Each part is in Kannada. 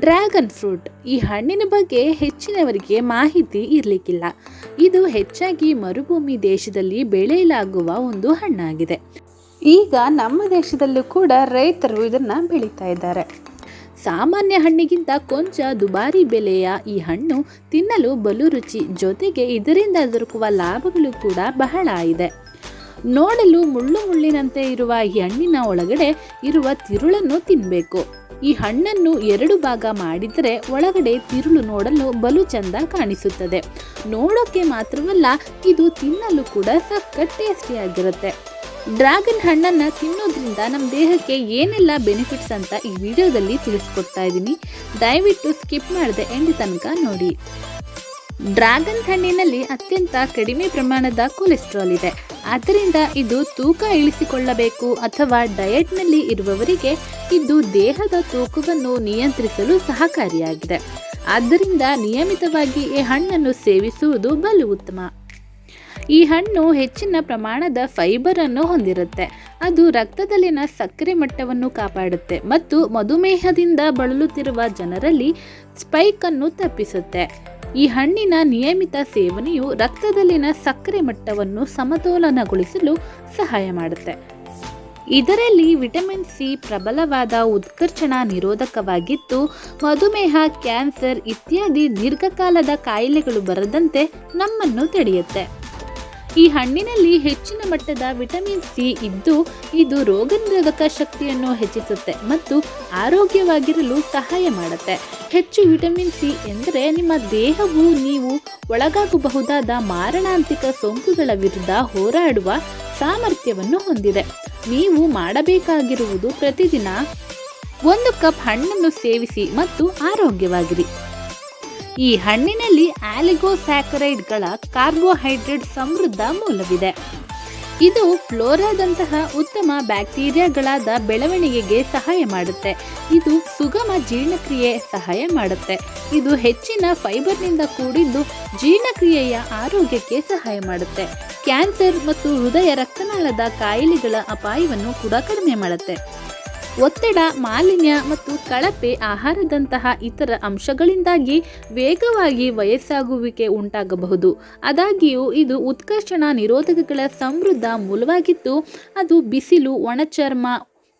Dragon fruit. ಈ ಹಣ್ಣಿನ ಬಗ್ಗೆ ಹೆಚ್ಚಿನವರಿಗೆ ಮಾಹಿತಿ ಇರಲಿಕ್ಕಿಲ್ಲ. ಇದು ಹೆಚ್ಚಾಗಿ ಮರುಭೂಮಿ ದೇಶದಲ್ಲಿ ಬೆಳೆಯಲಾಗುವ ಒಂದು ಹಣ್ಣಾಗಿದೆ. ಈಗ ನಮ್ಮ ದೇಶದಲ್ಲೂ ಕೂಡ ರೈತರು ಇದನ್ನು ಬೆಳೀತಾ ಇದ್ದಾರೆ. ಸಾಮಾನ್ಯ ಹಣ್ಣಿಗಿಂತ ಕೊಂಚ ದುಬಾರಿ ಬೆಲೆಯ ಈ ಹಣ್ಣು ತಿನ್ನಲು ಬಲು ರುಚಿ ಜೊತೆಗೆ ಇದರಿಂದ ದೊರಕುವ ಲಾಭಗಳು ಕೂಡ ಬಹಳ ಇದೆ. ನೋಡಲು ಮುಳ್ಳು ಮುಳ್ಳಿನಂತೆ ಇರುವ ಈ ಹಣ್ಣಿನ ಒಳಗಡೆ ಇರುವ ತಿರುಳನ್ನು ತಿನ್ನಬೇಕು ಈ ಹಣ್ಣನ್ನು ಎರಡು ಭಾಗ ಮಾಡಿದರೆ ಒಳಗಡೆ ತಿರುಳು ನೋಡಲು ಬಲು ಚಂದ ಕಾಣಿಸುತ್ತದೆ. ನೋಡೋಕ್ಕೆ ಮಾತ್ರವಲ್ಲ, ಇದು ತಿನ್ನಲು ಕೂಡ ಸಖತ್ ಟೇಸ್ಟಿಯಾಗಿರುತ್ತೆ ಡ್ರ್ಯಾಗನ್ ಹಣ್ಣನ್ನು ತಿನ್ನೋದ್ರಿಂದ ನಮ್ಮ ದೇಹಕ್ಕೆ ಏನೆಲ್ಲ ಬೆನಿಫಿಟ್ಸ್ ಅಂತ ಈ ವಿಡಿಯೋದಲ್ಲಿ ತಿಳಿಸ್ಕೊಡ್ತಾ ಇದ್ದೀನಿ. ದಯವಿಟ್ಟು ಸ್ಕಿಪ್ ಮಾಡದೆ ಎಂಡ್ ತನಕ ನೋಡಿ. ಡ್ರ್ಯಾಗನ್ ಹಣ್ಣಿನಲ್ಲಿ ಅತ್ಯಂತ ಕಡಿಮೆ ಪ್ರಮಾಣದ ಕೊಲೆಸ್ಟ್ರಾಲ್ ಇದೆ. ಆದ್ದರಿಂದ ಇದು ತೂಕ ಇಳಿಸಿಕೊಳ್ಳಬೇಕು ಅಥವಾ ಡಯಟ್ನಲ್ಲಿ ಇರುವವರಿಗೆ ಇದು ದೇಹದ ತೂಕವನ್ನು ನಿಯಂತ್ರಿಸಲು ಸಹಕಾರಿಯಾಗಿದೆ. ಆದ್ದರಿಂದ ನಿಯಮಿತವಾಗಿ ಈ ಹಣ್ಣನ್ನು ಸೇವಿಸುವುದು ಬಲು ಉತ್ತಮ. ಈ ಹಣ್ಣು ಹೆಚ್ಚಿನ ಪ್ರಮಾಣದ ಫೈಬರ್ ಅನ್ನು ಹೊಂದಿರುತ್ತೆ. ಅದು ರಕ್ತದಲ್ಲಿನ ಸಕ್ಕರೆ ಮಟ್ಟವನ್ನು ಕಾಪಾಡುತ್ತೆ ಮತ್ತು ಮಧುಮೇಹದಿಂದ ಬಳಲುತ್ತಿರುವ ಜನರಲ್ಲಿ ಸ್ಪೈಕ್ ಅನ್ನು ತಪ್ಪಿಸುತ್ತೆ. ಈ ಹಣ್ಣಿನ ನಿಯಮಿತ ಸೇವನೆಯು ರಕ್ತದಲ್ಲಿನ ಸಕ್ಕರೆ ಮಟ್ಟವನ್ನು ಸಮತೋಲನಗೊಳಿಸಲು ಸಹಾಯ ಮಾಡುತ್ತೆ. ಇದರಲ್ಲಿ ವಿಟಮಿನ್ ಸಿ ಪ್ರಬಲವಾದ ಉತ್ಕರ್ಷಣ ನಿರೋಧಕವಾಗಿದ್ದು, ಮಧುಮೇಹ, ಕ್ಯಾನ್ಸರ್ ಇತ್ಯಾದಿ ದೀರ್ಘಕಾಲದ ಕಾಯಿಲೆಗಳು ಬರದಂತೆ ನಮ್ಮನ್ನು ತಡೆಯುತ್ತೆ. ಈ ಹಣ್ಣಿನಲ್ಲಿ ಹೆಚ್ಚಿನ ಮಟ್ಟದ ವಿಟಮಿನ್ ಸಿ ಇದ್ದು, ಇದು ರೋಗನಿರೋಧಕ ಶಕ್ತಿಯನ್ನು ಹೆಚ್ಚಿಸುತ್ತೆ ಮತ್ತು ಆರೋಗ್ಯವಾಗಿರಲು ಸಹಾಯ ಮಾಡುತ್ತೆ. ಹೆಚ್ಚು ವಿಟಮಿನ್ ಸಿ ಎಂದರೆ ನಿಮ್ಮ ದೇಹವು ನೀವು ಒಳಗಾಗಬಹುದಾದ ಮಾರಣಾಂತಿಕ ಸೋಂಕುಗಳ ವಿರುದ್ಧ ಹೋರಾಡುವ ಸಾಮರ್ಥ್ಯವನ್ನು ಹೊಂದಿದೆ. ನೀವು ಮಾಡಬೇಕಾಗಿರುವುದು ಪ್ರತಿದಿನ ಒಂದು ಕಪ್ ಹಣ್ಣನ್ನು ಸೇವಿಸಿ ಮತ್ತು ಆರೋಗ್ಯವಾಗಿರಿ. ಈ ಹಣ್ಣಿನಲ್ಲಿ ಆಲಿಗೋಸ್ಯಾಕರೈಡ್ಗಳ ಕಾರ್ಬೋಹೈಡ್ರೇಟ್ ಸಮೃದ್ಧ ಮೂಲವಿದೆ. ಇದು ಫ್ಲೋರಾದಂತಹ ಉತ್ತಮ ಬ್ಯಾಕ್ಟೀರಿಯಾಗಳಾದ ಬೆಳವಣಿಗೆಗೆ ಸಹಾಯ ಮಾಡುತ್ತೆ. ಇದು ಸುಗಮ ಜೀರ್ಣಕ್ರಿಯೆ ಸಹಾಯ ಮಾಡುತ್ತೆ. ಇದು ಹೆಚ್ಚಿನ ಫೈಬರ್ನಿಂದ ಕೂಡಿದ್ದು ಜೀರ್ಣಕ್ರಿಯೆಯ ಆರೋಗ್ಯಕ್ಕೆ ಸಹಾಯ ಮಾಡುತ್ತೆ. ಕ್ಯಾನ್ಸರ್ ಮತ್ತು ಹೃದಯ ರಕ್ತನಾಳದ ಕಾಯಿಲೆಗಳ ಅಪಾಯವನ್ನು ಕೂಡ ಕಡಿಮೆ ಮಾಡುತ್ತೆ. ಒತ್ತಡ, ಮಾಲಿನ್ಯ ಮತ್ತು ಕಳಪೆ ಆಹಾರದಂತಹ ಇತರ ಅಂಶಗಳಿಂದಾಗಿ ವೇಗವಾಗಿ ವಯಸ್ಸಾಗುವಿಕೆ ಉಂಟಾಗಬಹುದು. ಆದಾಗ್ಯೂ, ಇದು ಉತ್ಕರ್ಷಣ ನಿರೋಧಕಗಳ ಸಮೃದ್ಧ ಮೂಲವಾಗಿದ್ದು, ಅದು ಬಿಸಿಲು, ಒಣಚರ್ಮ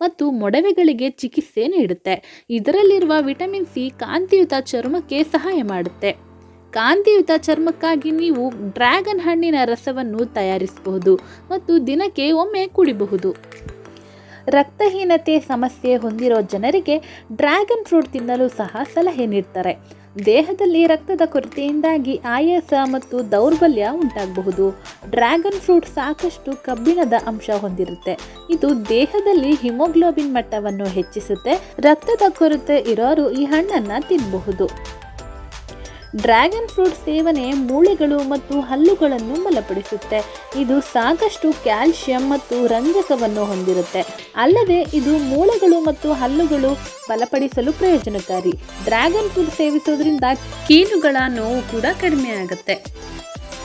ಮತ್ತು ಮೊಡವೆಗಳಿಗೆ ಚಿಕಿತ್ಸೆ ನೀಡುತ್ತೆ. ಇದರಲ್ಲಿರುವ ವಿಟಮಿನ್ ಸಿ ಕಾಂತಿಯುತ ಚರ್ಮಕ್ಕೆ ಸಹಾಯ ಮಾಡುತ್ತೆ. ಕಾಂತಿಯುತ ಚರ್ಮಕ್ಕಾಗಿ ನೀವು ಡ್ರ್ಯಾಗನ್ ಹಣ್ಣಿನ ರಸವನ್ನು ತಯಾರಿಸಬಹುದು ಮತ್ತು ದಿನಕ್ಕೆ ಒಮ್ಮೆ ಕುಡಿಬಹುದು. ರಕ್ತಹೀನತೆ ಸಮಸ್ಯೆ ಹೊಂದಿರೋ ಜನರಿಗೆ ಡ್ರ್ಯಾಗನ್ ಫ್ರೂಟ್ ತಿನ್ನಲು ಸಹ ಸಲಹೆ ನೀಡ್ತಾರೆ. ದೇಹದಲ್ಲಿ ರಕ್ತದ ಕೊರತೆಯಿಂದಾಗಿ ಆಯಾಸ ಮತ್ತು ದೌರ್ಬಲ್ಯ ಉಂಟಾಗಬಹುದು. ಡ್ರ್ಯಾಗನ್ ಫ್ರೂಟ್ ಸಾಕಷ್ಟು ಕಬ್ಬಿಣದ ಅಂಶ ಹೊಂದಿರುತ್ತೆ. ಇದು ದೇಹದಲ್ಲಿ ಹಿಮೋಗ್ಲೋಬಿನ್ ಮಟ್ಟವನ್ನು ಹೆಚ್ಚಿಸುತ್ತೆ. ರಕ್ತದ ಕೊರತೆ ಇರೋರು ಈ ಹಣ್ಣನ್ನು ತಿನ್ನಬಹುದು ಡ್ರ್ಯಾಗನ್ ಫ್ರೂಟ್ ಸೇವನೆ ಮೂಳೆಗಳು ಮತ್ತು ಹಲ್ಲುಗಳನ್ನು ಬಲಪಡಿಸುತ್ತೆ. ಇದು ಸಾಕಷ್ಟು ಕ್ಯಾಲ್ಸಿಯಂ ಮತ್ತು ರಂಜಕವನ್ನು ಹೊಂದಿರುತ್ತೆ. ಅಲ್ಲದೆ ಇದು ಮೂಳೆಗಳು ಮತ್ತು ಹಲ್ಲುಗಳು ಬಲಪಡಿಸಲು ಪ್ರಯೋಜನಕಾರಿ. ಡ್ರ್ಯಾಗನ್ ಫ್ರೂಟ್ ಸೇವಿಸೋದ್ರಿಂದ ಕೀಲುಗಳ ನೋವು ಕೂಡ ಕಡಿಮೆ ಆಗುತ್ತೆ.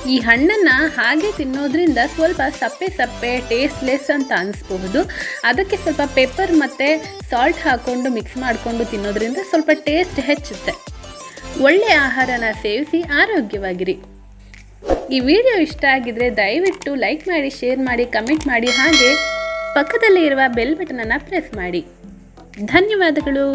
ಈ ಹಣ್ಣನ್ನು ಹಾಗೆ ತಿನ್ನೋದ್ರಿಂದ ಸ್ವಲ್ಪ ಸಪ್ಪೆ ಸಪ್ಪೆ ಟೇಸ್ಟ್ಲೆಸ್ ಅಂತ ಅನಿಸ್ಬಹುದು. ಅದಕ್ಕೆ ಸ್ವಲ್ಪ ಪೆಪ್ಪರ್ ಮತ್ತು ಸಾಲ್ಟ್ ಹಾಕ್ಕೊಂಡು ಮಿಕ್ಸ್ ಮಾಡಿಕೊಂಡು ತಿನ್ನೋದ್ರಿಂದ ಸ್ವಲ್ಪ ಟೇಸ್ಟ್ ಹೆಚ್ಚುತ್ತೆ. ಒಳ್ಳೆ ಆಹಾರನ ಸೇವಿಸಿ ಆರೋಗ್ಯವಾಗಿರಿ. ಈ ವಿಡಿಯೋ ಇಷ್ಟ ಆಗಿದ್ರೆ ದಯವಿಟ್ಟು ಲೈಕ್ ಮಾಡಿ, ಶೇರ್ ಮಾಡಿ, ಕಮೆಂಟ್ ಮಾಡಿ, ಹಾಗೆ ಪಕ್ಕದಲ್ಲಿ ಇರುವ ಬೆಲ್ ಬಟನನ್ನು ಪ್ರೆಸ್ ಮಾಡಿ. ಧನ್ಯವಾದಗಳು.